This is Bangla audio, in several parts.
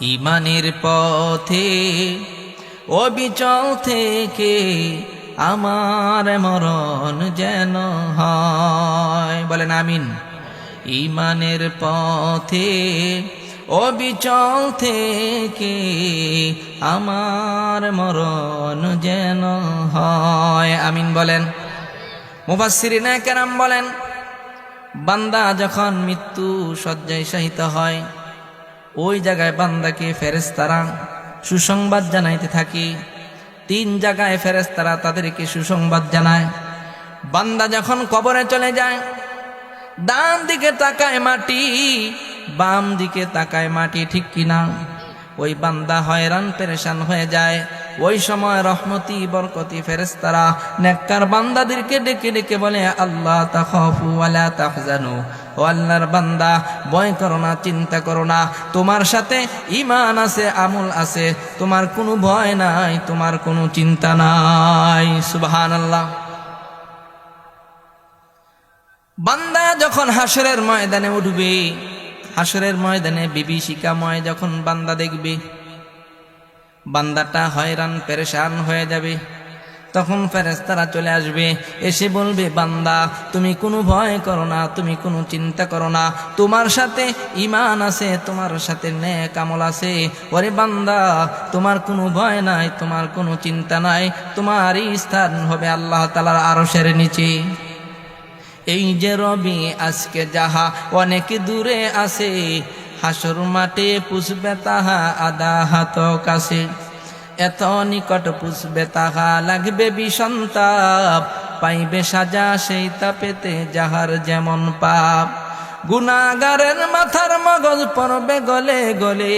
ইমানের পথে, অবিচল থেকে আমার মরণ যেন হয়। বলেন আমিন। ইমানের পথে, অবিচল থেকে আমার মরণ যেন হয়। আমিন বলেন। মুফাসসিরিনা কেরাম বলেন, বান্দা যখন মৃত্যু শয্যায় শায়িত হয় ওই জায়গায় বান্দাকে ফেরেস্তারা সুসংবাদ জানাইতে থাকি। তিন জায়গায় ফেরেস্তারা তাদেরকে সুসংবাদ জানায়। বান্দা যখন কবরে চলে যায়, ডান দিকে তাকায় মাটি, বাম দিকে তাকায় মাটি, ঠিক কিনা? ওই বান্দা হয়রান, পেরেশান হয়ে যায়। ওই সময় রহমতি, বরকতি ফেরেস্তারা নেককার বান্দাদেরকে ডেকে ডেকে বলে, আল্লাহ তাখাফু ওয়ালা তাহজানু। ও আল্লাহর বান্দা, ভয় করো না, চিন্তা করো না। তোমার সাথে ইমান আছে, আমল আছে, তোমার কোনো ভয় নাই, তোমার কোনো চিন্তা নাই। সুবাহান আল্লাহ বান্দা যখন হাসরের ময়দানে উঠবে, হাসরের ময়দানে বিভীষিকাময় যখন বান্দা দেখবে, বান্দাটা হয়রান, পেরেশান হয়ে যাবে। তখন ফেরেস্তারা চলে আসবে। এসে বলবে, বান্দা, তুমি কোনো ভয় করো না, তুমি কোনো চিন্তা করো না। তোমার সাথে ইমান আছে, তোমার সাথে নেক আমল আছে। ওরে বান্দা, তোমার কোনো ভয় নাই, তোমার কোনো চিন্তা নাই। তোমারই স্থান হবে আল্লাহ তালার আরশের নিচে। এই যে রবি আজকে যাহা অনেক দূরে আছে, হাসর মাঠে পুষবে তাহা আদা হাত কাছে এত নিকট পুষবে, তাহা লাগবে বিষন্তাপ। পাইবে সাজা সেই তাপেতে যাহার যেমন পাপ। গুনাগারের মাথার মগজ পড়বে গলে গলে,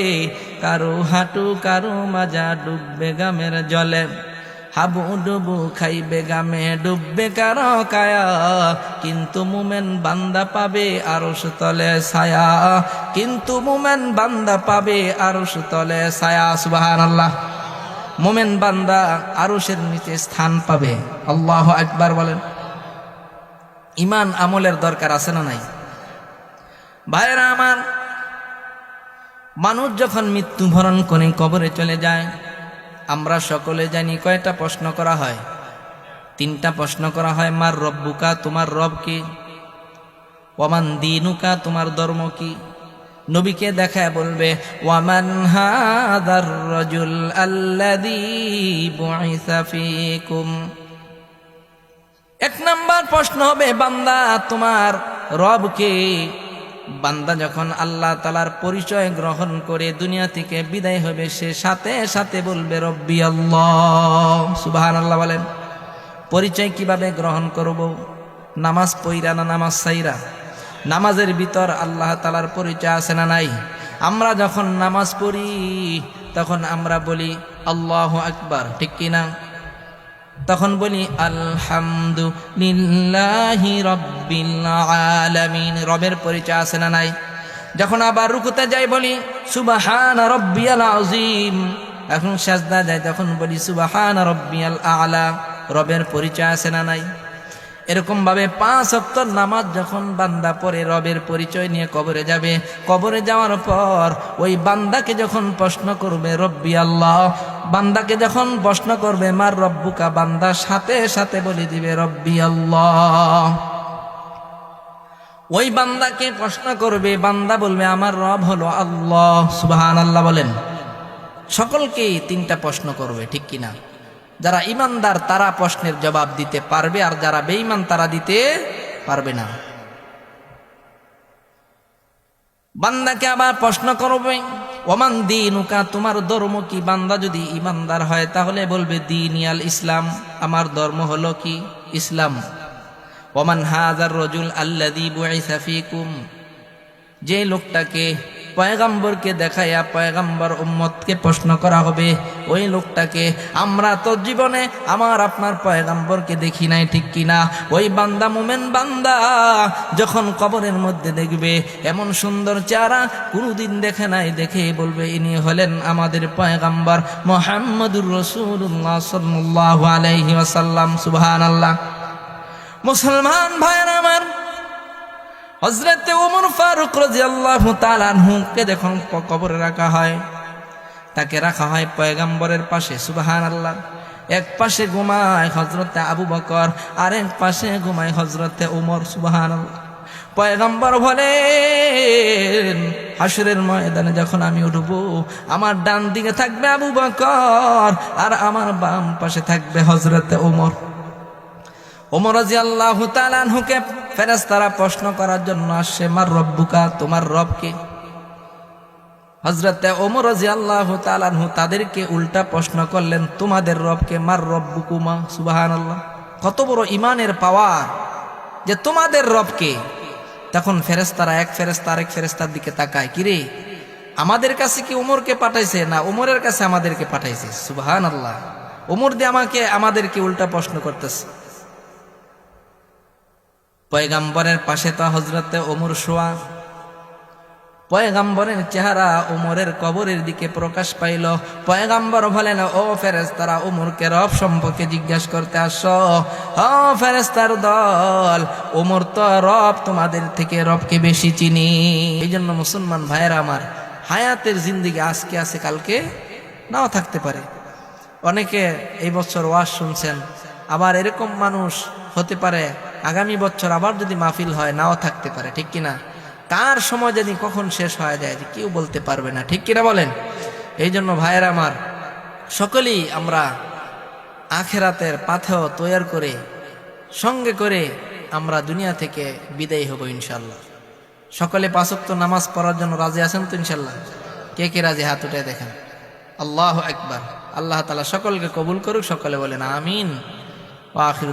কারও হাঁটু কারও মাজা ডুববে গামের জলে। হাবু ডুবু খাইবে গামে ডুববে কারও কায়া, কিন্তু মুমেন বান্দা পাবে আরস তলে ছায়া। কিন্তু মুমেন বান্দা পাবে আরস তলে ছায়া সুবাহান আল্লাহ মোমেন বান্দা আরসের নিচে স্থান পাবে। আল্লাহ একবার বলেন। ইমান আমলের দরকার আছে না নাই? ভাইরা আমার, মানুষ যখন মৃত্যুবরণ করে কবরে চলে যায়, আমরা সকলে জানি কয়টা প্রশ্ন করা হয়। তিনটা প্রশ্ন করা হয়, মার রব্বুকা, তোমার রব কি? ওয়ামান দিনুকা, তোমার ধর্ম কি? নবীকে দেখায় বলবে, ওয়ামান হাদার রজুল আল্লাযী এক নাম্বার প্রশ্ন হবে, বান্দা, তোমার রবকে, বান্দা যখন আল্লাহ তালার পরিচয় গ্রহণ করে দুনিয়া থেকে বিদায় হবে, সে সাথে সাথে বলবে, রব্বি আল্লাহ। সুবাহান আল্লাহ বলেন। পরিচয় কীভাবে গ্রহণ করব? নামাজ পইরা না নামাজ সাইরা? নামাজের ভিতর আল্লাহ তালার পরিচয় আছে না নাই? আমরা যখন নামাজ পড়ি, তখন আমরা বলি, আল্লাহ আকবার। ঠিক কিনা? তখন বলি, আলহামদুলিল্লাহি রব্বিল আলামিন। রবের পরিচয় আছে না নাই? যখন আবার রুকুতে যাই, বলি, সুবাহান রব্বিয়াল আজিম এখন সাজদা যায় তখন বলি, সুবাহান রব্বিয়াল আলা। রবের পরিচয় আছে না নাই? এরকম ভাবে পাঁচ অক্টর নামাজ যখন বান্দা পরে রবের পরিচয় নিয়ে কবরে যাবে, কবরে যাওয়ার পর ওই বান্দাকে যখন প্রশ্ন করবে, রব্বি আল্লাহ, বান্দাকে যখন প্রশ্ন করবে, মার রব্বুকা? বান্দা সাথে সাথে বলে দিবে, রব্বি আল্লাহ। ওই বান্দাকে প্রশ্ন করবে, বান্দা বলবে, আমার রব হলো আল্লাহ। সুবাহান আল্লাহ বলেন। সকলকেই তিনটা প্রশ্ন করবে, ঠিক কিনা? যারা ইমানদার, তারা প্রশ্নের জবাব দিতে পারবে, আর যারা বেঈমান, তারা দিতে পারবে না। বান্দাকে আবার প্রশ্ন করবে, ওমান দিনুকা, তোমার ধর্ম কি? বান্দা যদি ইমানদার হয়, তাহলে বলবে, দিন ইয়াল ইসলাম, আমার ধর্ম হলো কি? ইসলাম। ওমান হাজার রজুল আল্লাদি ফীকুম, যে লোকটাকে পয়গাম্বরকে দেখাইয়া পয়গাম্বর উম্মতকে প্রশ্ন করা হবে, ওই লোকটাকে আমরা তো জীবনে আমার আপনার পয়গাম্বরকে দেখি নাই, ঠিক কিনা ওই বান্দা মোমেন বান্দা যখন কবরের মধ্যে দেখবে, এমন সুন্দর চেহারা কোনোদিন দেখে নাই, দেখে বলবে, ইনি হলেন আমাদের পয়গাম্বর মোহাম্মদুর রসুল্লাহ সাল্লাহ আলাইহি সুবহান আল্লাহ মুসলমান ভাইয়ের আমার হজরতে ওমর ফারুক রাদিয়াল্লাহু তাআলা আনহুকে যখন কবরে রাখা হয়। তাকে রাখা হয় পয়গাম্বরের পাশে সুবাহান আল্লাহ এক পাশে ঘুমায় হজরতে আবু বকর, আর এক পাশে ঘুমায় হজরতে উমর সুবাহান আল্লাহ পয়গম্বর বলেন হাসুরের ময়দানে যখন আমি উঠব, আমার ডান দিকে থাকবে আবু বকর, আর আমার বাম পাশে থাকবে হজরতে উমর ওমর তালানহুকে ফেরেস্তারা প্রশ্ন করার জন্য আসছে, মার রব্বুকা, তোমার রবকে হজরতে ওমর আল্লাহ তালানহু তাদেরকে উল্টা প্রশ্ন করলেন, তোমাদের রবকে মার রব্বুকুমা? সুবাহান আল্লাহ কত বড় ইমানের পাওয়ার যে তোমাদের রবকে তখন ফেরেস্তারা এক ফেরেস্তা আরেক ফেরেস্তার দিকে তাকায় কিরে আমাদের কাছে কি উমরকে পাঠাইছে? না উমরের কাছে আমাদেরকে পাঠাইছে। সুবাহান আল্লাহ উমর দিয়ে আমাকে, আমাদেরকে উল্টা প্রশ্ন করতেছে। পয়গাম্বরের পাশে তো হজরতে ওমর শোয়া। পয়গাম্বরের চেহারা ওমরের কবরের দিকে প্রকাশ পাইল। পয়গাম্বর বলেন, ও ফেরেস্তারা ওমরকে রব সম্পর্কে জিজ্ঞাসা করতে আস। ফেরেস্তার দল, ওমর তো রব তোমাদের থেকে রবকে বেশি চিনি। এই জন্য মুসলমান ভাইয়েরা আমার, হায়াতের জিন্দিগি আজকে আছে, কালকে নাও থাকতে পারে। অনেকে এই বছর ওয়াজ শুনছেন, আবার এরকম মানুষ হতে পারে আগামী বছর আবার যদি মাহফিল হয়, নাও থাকতে পারে, ঠিক কিনা? কার সময় যদি কখন শেষ হয়ে যায়, যে কেউ বলতে পারবে না, ঠিক কিনা বলেন? এই জন্য ভাইয়ের আমার, সকলেই আমরা আখেরাতের পাথেও তৈয়ার করে, সঙ্গে করে আমরা দুনিয়া থেকে বিদায় হব ইনশাল্লাহ সকলে পাঁচক্ত নামাজ পড়ার জন্য রাজি আছেন তো ইনশাল্লাহ কে কে রাজি? হাত উঠে দেখেন। আল্লাহ একবার আল্লাহ তালা সকলকে কবুল করুক, সকলে বলেন, আমিন। ও আখির